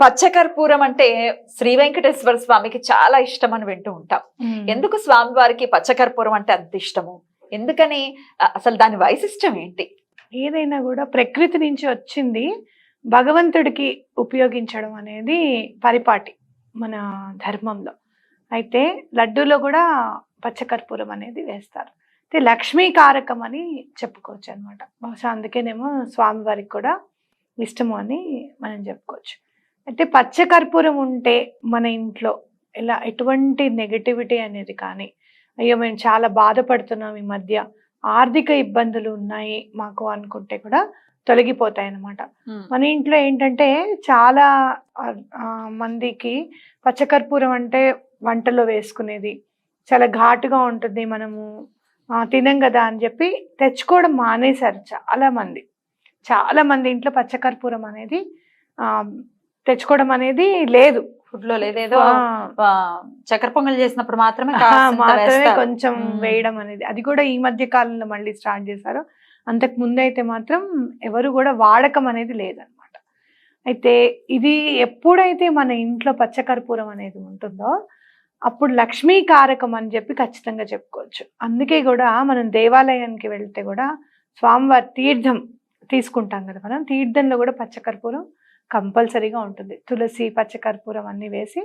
పచ్చకర్పూరం అంటే శ్రీ వెంకటేశ్వర స్వామికి చాలా ఇష్టం అని వింటూ ఉంటాం. ఎందుకు స్వామి వారికి పచ్చకర్పూరం అంటే అంత ఇష్టము? ఎందుకని? అసలు దాని వైశిష్టం ఏంటి? ఏదైనా కూడా ప్రకృతి నుంచి వచ్చింది భగవంతుడికి ఉపయోగించడం అనేది పరిపాటి మన ధర్మంలో. అయితే లడ్డూలో కూడా పచ్చకర్పూరం అనేది వేస్తారు. అయితే లక్ష్మీ కారకం అని చెప్పుకోవచ్చు అనమాట బహుశా అందుకేనేమో స్వామివారికి కూడా ఇష్టము అని మనం చెప్పుకోవచ్చు. అయితే పచ్చకర్పూరం ఉంటే మన ఇంట్లో ఇలా ఎటువంటి నెగటివిటీ అనేది కానీ అయ్యో మేము చాలా బాధపడుతున్నాం ఈ మధ్య ఆర్థిక ఇబ్బందులు ఉన్నాయి మాకు అనుకుంటే కూడా తొలగిపోతాయి అన్నమాట మన ఇంట్లో ఏంటంటే చాలా మందికి పచ్చకర్పూరం అంటే వంటలో వేసుకునేది చాలా ఘాటుగా ఉంటుంది మనము తినం కదా అని చెప్పి తెచ్చుకోవడం మానేశారు చాలా మంది. చాలా మంది ఇంట్లో పచ్చకర్పూరం అనేది తెచ్చుకోవడం అనేది లేదు. ఫుడ్లో లేదేదో చక్కెర పొంగల్ చేసినప్పుడు మాత్రమే మాత్రమే. కొంచెం. వేయడం అనేది. అది కూడా ఈ మధ్య కాలంలో మళ్ళీ స్టార్ట్ చేశారు. అంతకు ముందు అయితే మాత్రం ఎవరు కూడా వాడకం అనేది లేదనమాట. అయితే ఇది ఎప్పుడైతే మన ఇంట్లో పచ్చకర్పూరం అనేది ఉంటుందో అప్పుడు లక్ష్మీ కారకం అని చెప్పి ఖచ్చితంగా చెప్పుకోవచ్చు. అందుకే కూడా మనం దేవాలయానికి వెళ్తే కూడా స్వామివారి తీర్థం తీసుకుంటాం కదా మనం. తీర్థంలో కూడా పచ్చకర్పూరం కంపల్సరీగా ఉంటుంది. తులసి పచ్చకర్పూరం అన్నీ వేసి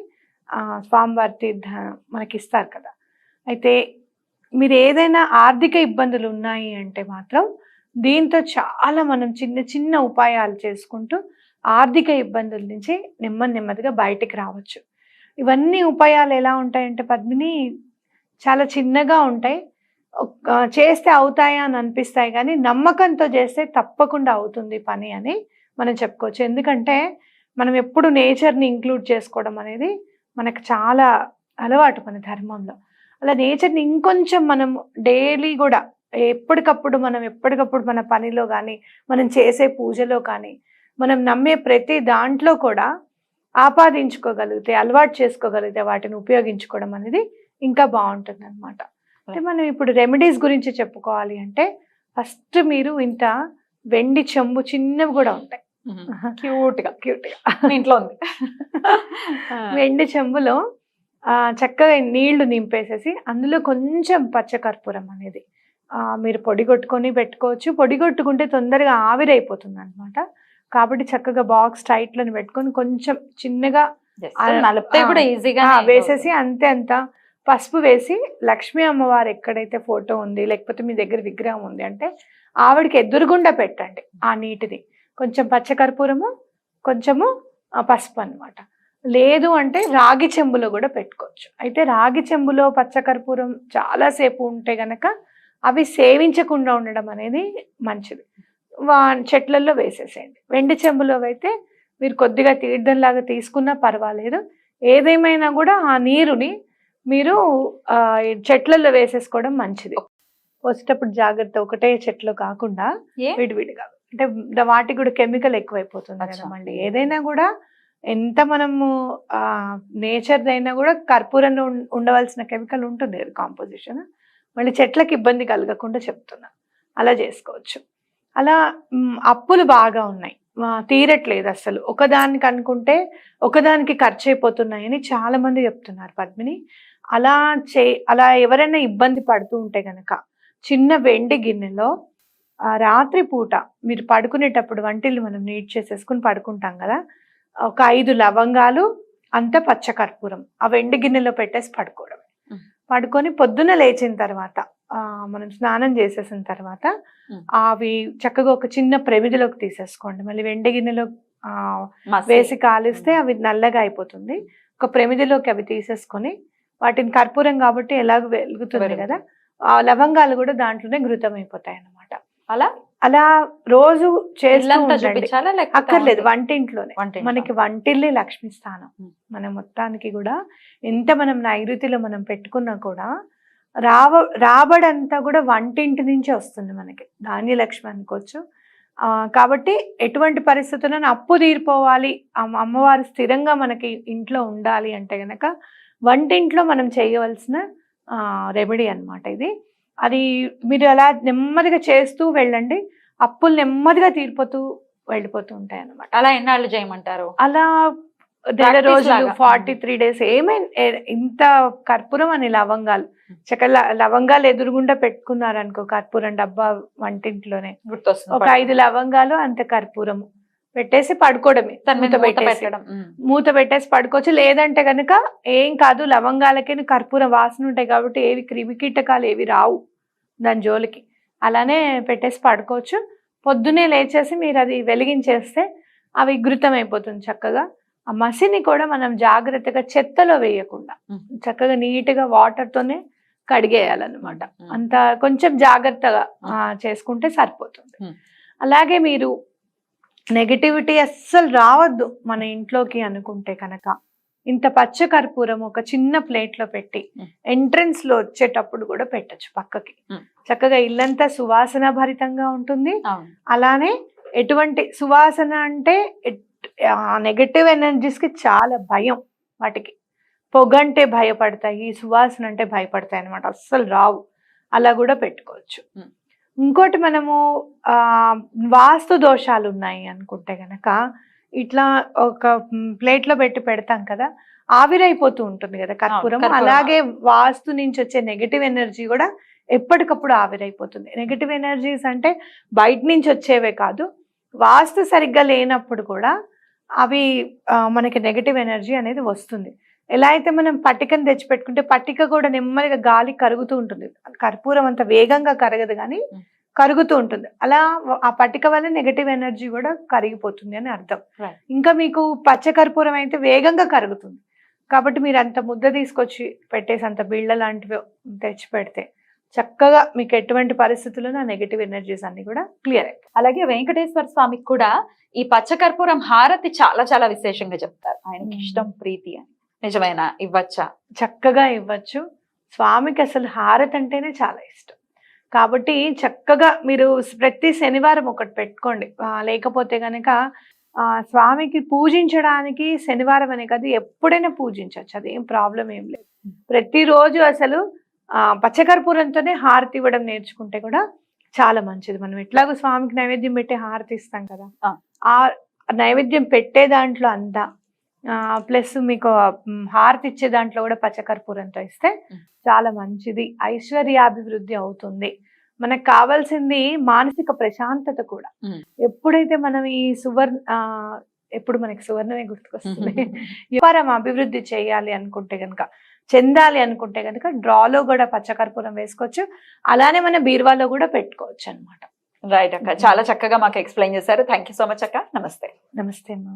స్వామివారి తీర్థ మనకి ఇస్తారు కదా. అయితే మీరు ఏదైనా ఆర్థిక ఇబ్బందులు ఉన్నాయి అంటే మాత్రం దీంతో చాలా మనం చిన్న చిన్న ఉపాయాలు చేసుకుంటూ ఆర్థిక ఇబ్బందుల నుంచి నెమ్మది నెమ్మదిగా బయటికి రావచ్చు. ఇవన్నీ ఉపాయాలు ఎలా ఉంటాయంటే పద్మిని చాలా చిన్నగా ఉంటాయి. చేస్తే అవుతాయా అని అనిపిస్తాయి కానీ నమ్మకంతో చేస్తే తప్పకుండా అవుతుంది పని అని మనం చెప్పుకోవచ్చు. ఎందుకంటే మనం ఎప్పుడు నేచర్ని ఇంక్లూడ్ చేసుకోవడం అనేది మనకు చాలా అలవాటు మన ధర్మంలో. అలా నేచర్ని ఇంకొంచెం మనం డైలీ కూడా ఎప్పటికప్పుడు మనం ఎప్పటికప్పుడు మన పనిలో కానీ మనం చేసే పూజలో కానీ మనం నమ్మే ప్రతి దాంట్లో కూడా ఆపాదించుకోగలిగితే అలవాటు చేసుకోగలిగితే వాటిని ఉపయోగించుకోవడం అనేది ఇంకా బాగుంటుంది అనమాట అంటే మనం ఇప్పుడు రెమెడీస్ గురించి చెప్పుకోవాలి అంటే ఫస్ట్ మీరు ఇంత వెండి చెంబు చిన్నవి కూడా ఉంటాయి. క్యూట్గా క్యూట్గా. మీ ఇంట్లో ఉంది. వెండి చెంబులో చక్కగా నీళ్ళు నింపేసేసి అందులో కొంచెం పచ్చకర్పూరం అనేది. ఆ, మీరు పొడి కొట్టుకొని పెట్టుకోవచ్చు. పొడి కొట్టుకుంటే తొందరగా ఆవిరైపోతుంది అనమాట కాబట్టి చక్కగా బాక్స్ టైట్లను పెట్టుకొని కొంచెం చిన్నగా నలిపితే కూడా ఈజీగా వేసేసి అంతే అంత పసుపు వేసి లక్ష్మీ అమ్మవారు ఎక్కడైతే ఫోటో ఉంది లేకపోతే మీ దగ్గర విగ్రహం ఉంది అంటే ఆవిడకి ఎదురుగుండా పెట్టండి ఆ నీటిని. కొంచెం పచ్చకర్పూరము కొంచెము పసుపు అన్నమాట. లేదు అంటే రాగి చెంబులో కూడా పెట్టుకోవచ్చు. అయితే రాగి చెంబులో పచ్చకర్పూరం చాలాసేపు ఉంటే గనక అవి సేవించకుండా ఉండడం అనేది మంచిది. వా చెట్లల్లో వేసేసేయండి. వెండి చెంబులో అయితే మీరు కొద్దిగా తీర్థంలాగా తీసుకున్నా పర్వాలేదు. ఏదేమైనా కూడా ఆ నీరుని మీరు చెట్లలో వేసేసుకోవడం మంచిది. పోసేటప్పుడు జాగ్రత్త ఒకటే చెట్లు కాకుండా? విడివిడిగా. అంటే వాటికి కూడా కెమికల్ ఎక్కువైపోతుంది. మళ్ళీ ఏదైనా కూడా ఎంత మనము నేచర్ అయినా కూడా కర్పూరంలో ఉండవలసిన కెమికల్ ఉంటుంది కదా కాంపోజిషన్ మళ్ళీ చెట్లకి ఇబ్బంది కలగకుండా చెప్తున్నా. అలా చేసుకోవచ్చు. అలా అప్పులు బాగా ఉన్నాయి. తీరట్లేదు అసలు ఒకదానికి అనుకుంటే ఒకదానికి ఖర్చు అయిపోతున్నాయని చాలా మంది చెప్తున్నారు పద్మిని. అలా చే అలా ఎవరైనా ఇబ్బంది పడుతూ ఉంటే గనక చిన్న వెండి గిన్నెలో రాత్రి పూట మీరు పడుకునేటప్పుడు వంటిల్ని మనం నీట్ చేసేసుకుని పడుకుంటాం కదా ఒక ఐదు లవంగాలు అంత పచ్చకర్పూరం ఆ వెండి గిన్నెలో పెట్టేసి పడుకోవడం. పడుకొని పొద్దున లేచిన తర్వాత మనం స్నానం చేసేసిన తర్వాత. అవి చక్కగా ఒక చిన్న ప్రమిదిలోకి తీసేసుకోండి మళ్ళీ వెండి గిన్నెలో. వేసి కాలిస్తే అవి నల్లగా అయిపోతుంది ఒక ప్రమిదిలోకి అవి తీసేసుకొని వాటిని కర్పూరం కాబట్టి ఎలాగ వెలుగుతుంది వెలుగుతుంది. కదా ఆ లవంగాలు కూడా దాంట్లోనే ఘృతం అయిపోతాయి అన్నమాట అలా? అలా రోజు లేకపోతే అక్కర్లేదు వంటింట్లోనే. వంటింట్లో? మనకి వంటిల్లే లక్ష్మీ స్థానం. మన మొత్తానికి కూడా ఎంత మనం నైరుతిలో మనం పెట్టుకున్నా కూడా రావ రాబడంతా కూడా వంటింటి నుంచే వస్తుంది మనకి. ధాన్యలక్ష్మి అనుకోవచ్చు. ఆ, కాబట్టి ఎటువంటి పరిస్థితులను అప్పు తీరిపోవాలి. అమ్మ- అమ్మవారు స్థిరంగా మనకి ఇంట్లో ఉండాలి అంటే గనక వంటింట్లో మనం చేయవలసిన రెమెడీ అన్నమాట ఇది. అది మీరు అలా నెమ్మదిగా చేస్తూ వెళ్ళండి. అప్పులు నెమ్మదిగా తీరిపోతూ వెళ్ళిపోతూ ఉంటాయి అన్నమాట అలా ఎన్నాళ్ళు చేయమంటారు? అలా నెల రోజులు. ఫార్టీ త్రీ డేస్ ఏమైనా ఇంత కర్పూరం అని లవంగాలు. చక్క లవంగాలు ఎదురుగుండా పెట్టుకున్నారు అనుకో కర్పూరం డబ్బా వంటింట్లోనే. ఒక ఐదు లవంగాలు అంత కర్పూరము. పెట్టేసి పడుకోవడమే. మూత పెట్టేసి. మూత పెట్టేసి పడుకోవచ్చు. లేదంటే కనుక ఏం కాదు లవంగాలకి కర్పూర వాసన ఉంటాయి కాబట్టి ఏవి క్రిమి కీటకాలు ఏవి రావు. దాని జోలికి. అలానే పెట్టేసి పడుకోవచ్చు. పొద్దునే లేచేసి మీరు అది వెలిగించేస్తే అవి అయిపోతుంది చక్కగా. ఆ మసిని కూడా మనం జాగ్రత్తగా చెత్తలో వేయకుండా. చక్కగా నీట్గా వాటర్తోనే కడిగేయాలన్నమాట. అంత కొంచెం జాగ్రత్తగా చేసుకుంటే సరిపోతుంది. అలాగే మీరు నెగటివిటీ అస్సలు రావద్దు మన ఇంట్లోకి అనుకుంటే కనుక. ఇంత పచ్చ కర్పూరం ఒక చిన్న ప్లేట్లో పెట్టి. ఎంట్రన్స్లో వచ్చేటప్పుడు కూడా పెట్టొచ్చు పక్కకి. చక్కగా ఇల్లంతా సువాసన భరితంగా ఉంటుంది అలానే ఎటువంటి సువాసన అంటే నెగటివ్ ఎనర్జీస్కి చాలా భయం వాటికి. పొగంటే భయపడతాయి సువాసన అంటే భయపడతాయి అనమాట అస్సలు రావు. అలా కూడా పెట్టుకోవచ్చు. ఇంకోటి మనము ఆ వాస్తు దోషాలు ఉన్నాయి అనుకుంటే గనక ఇట్లా ఒక ప్లేట్లో పెట్టి పెడతాం కదా ఆవిరైపోతూ ఉంటుంది కదా కర్పూరం. అలాగే వాస్తు నుంచి వచ్చే నెగటివ్ ఎనర్జీ కూడా ఎప్పటికప్పుడు ఆవిరైపోతుంది నెగటివ్ ఎనర్జీస్ అంటే బయట నుంచి వచ్చేవే కాదు వాస్తు సరిగ్గా లేనప్పుడు కూడా అవి మనకి నెగటివ్ ఎనర్జీ అనేది వస్తుంది ఎలా అయితే మనం పట్టికను తెచ్చిపెట్టుకుంటే పట్టిక కూడా నెమ్మదిగా గాలి కరుగుతూ ఉంటుంది కర్పూరం అంత వేగంగా కరగదు కానీ. కరుగుతూ ఉంటుంది. అలా ఆ పట్టిక వల్ల నెగటివ్ ఎనర్జీ కూడా కరిగిపోతుంది అని అర్థం. ఇంకా మీకు పచ్చ కర్పూరం అయితే వేగంగా కరుగుతుంది. కాబట్టి మీరు అంత ముద్ద తీసుకొచ్చి పెట్టేసి అంత బిళ్ళ లాంటివి తెచ్చి పెడితే చక్కగా మీకు ఎటువంటి పరిస్థితుల్లో ఆ నెగటివ్ ఎనర్జీస్ అన్ని కూడా క్లియర్ అవుతాయి అలాగే వెంకటేశ్వర స్వామికి కూడా ఈ పచ్చకర్పూరం హారతి చాలా చాలా విశేషంగా చెప్తారు. ఆయనకి. ఇష్టం ప్రీతి అని. నిజమేనా? ఇవ్వచ్చా? చక్కగా ఇవ్వచ్చు. స్వామికి అసలు హారతి అంటేనే చాలా ఇష్టం. కాబట్టి చక్కగా మీరు ప్రతి శనివారం ఒకటి పెట్టుకోండి. లేకపోతే కనుక స్వామికి పూజించడానికి శనివారం అనే కాదు ఎప్పుడైనా పూజించవచ్చు. అదేం ప్రాబ్లం ఏం లేదు. ప్రతిరోజు అసలు ఆ, పచ్చకర్పూరంతోనే హారతి ఇవ్వడం నేర్చుకుంటే కూడా చాలా మంచిది. మనం ఎట్లాగో స్వామికి నైవేద్యం పెట్టి హారతి ఇస్తాం కదా. ఆ నైవేద్యం పెట్టే దాంట్లో అంతా ప్లస్ మీకు హారతి ఇచ్చే దాంట్లో కూడా పచ్చకర్పూరంతో ఇస్తే. చాలా మంచిది. ఐశ్వర్యాభివృద్ధి అవుతుంది. మనకు కావాల్సింది మానసిక ప్రశాంతత కూడా. ఎప్పుడైతే మనం ఈ సువర్ణ ఎప్పుడు మనకి సువర్ణమే గుర్తుకొస్తుంది. వ్యాపారం అభివృద్ధి చేయాలి అనుకుంటే కనుక చెందాలి అనుకుంటే కనుక డ్రాలో కూడా పచ్చకర్పూరం వేసుకోవచ్చు. అలానే మన బీరువాలో కూడా పెట్టుకోవచ్చు అన్నమాట రైట్ అక్క. చాలా చక్కగా మాకు ఎక్స్ప్లెయిన్ చేశారు. థ్యాంక్ యూ సో మచ్ అక్క. నమస్తే. నమస్తే అమ్మా.